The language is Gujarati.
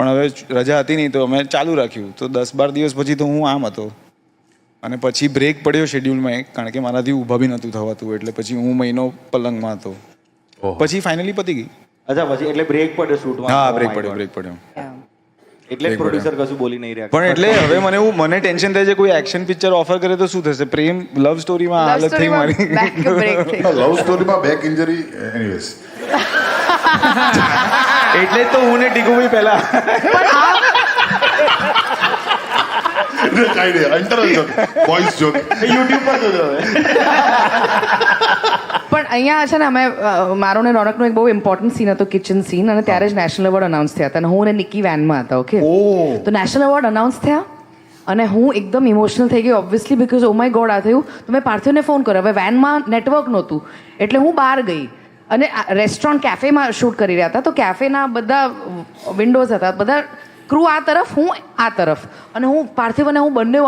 પણ હવે રજા હતી નહીં તો અમે ચાલુ રાખ્યું. તો દસ બાર દિવસ પછી તો હું આમ હતો. અને પછી બ્રેક પડ્યો શેડ્યુલમાં એક કારણ કે મારાથી ઊભા બી નહોતું થવાતું એટલે પછી હું મહિનો પલંગમાં હતો. પછી ફાઇનલી પતી ગઈ. અચ્છા પછી એટલે બ્રેક પડ્યો શૂટમાં હા Oh બ્રેક પડ્યો God. બ્રેક પડ્યો. એટલે પ્રોડ્યુસર કશું બોલી નહીં રહ્યા. પણ એટલે હવે મને એવું મને ટેન્શન થાય છે કોઈ એક્શન પિક્ચર ઓફર કરે તો શું થશે? પ્રેમ લવ સ્ટોરીમાં હાલત થઈ મારી. લવ સ્ટોરીમાં બેક ઇન્જરી એનીવેઝ એટલે તો હું ને પહેલા. પર જોજો હવે. પણ અહીંયા છે ને અમે મારો ને રોનકનો એક બહુ ઇમ્પોર્ટન્ટ સીન હતો કિચન સીન અને ત્યારે જ નેશનલ એવોર્ડ અનાઉન્સ થયા હતા અને હું અને નિકી વેનમાં હતા ઓકે તો નેશનલ એવોર્ડ અનાઉન્સ થયા અને હું એકદમ ઇમોશનલ થઈ ગઈ obviously because oh my God આ થયું. તો મેં પાર્થિવને ફોન કર્યો. હવે વેનમાં નેટવર્ક નહોતું. એટલે હું બહાર ગઈ. અને રેસ્ટોરન્ટ કેફેમાં શૂટ કરી રહ્યા હતા, તો કેફેના બધા વિન્ડોઝ હતા, બધા ક્રૂ આ તરફ, હું આ તરફ. અને હું, પાર્થિવ અને હું બંને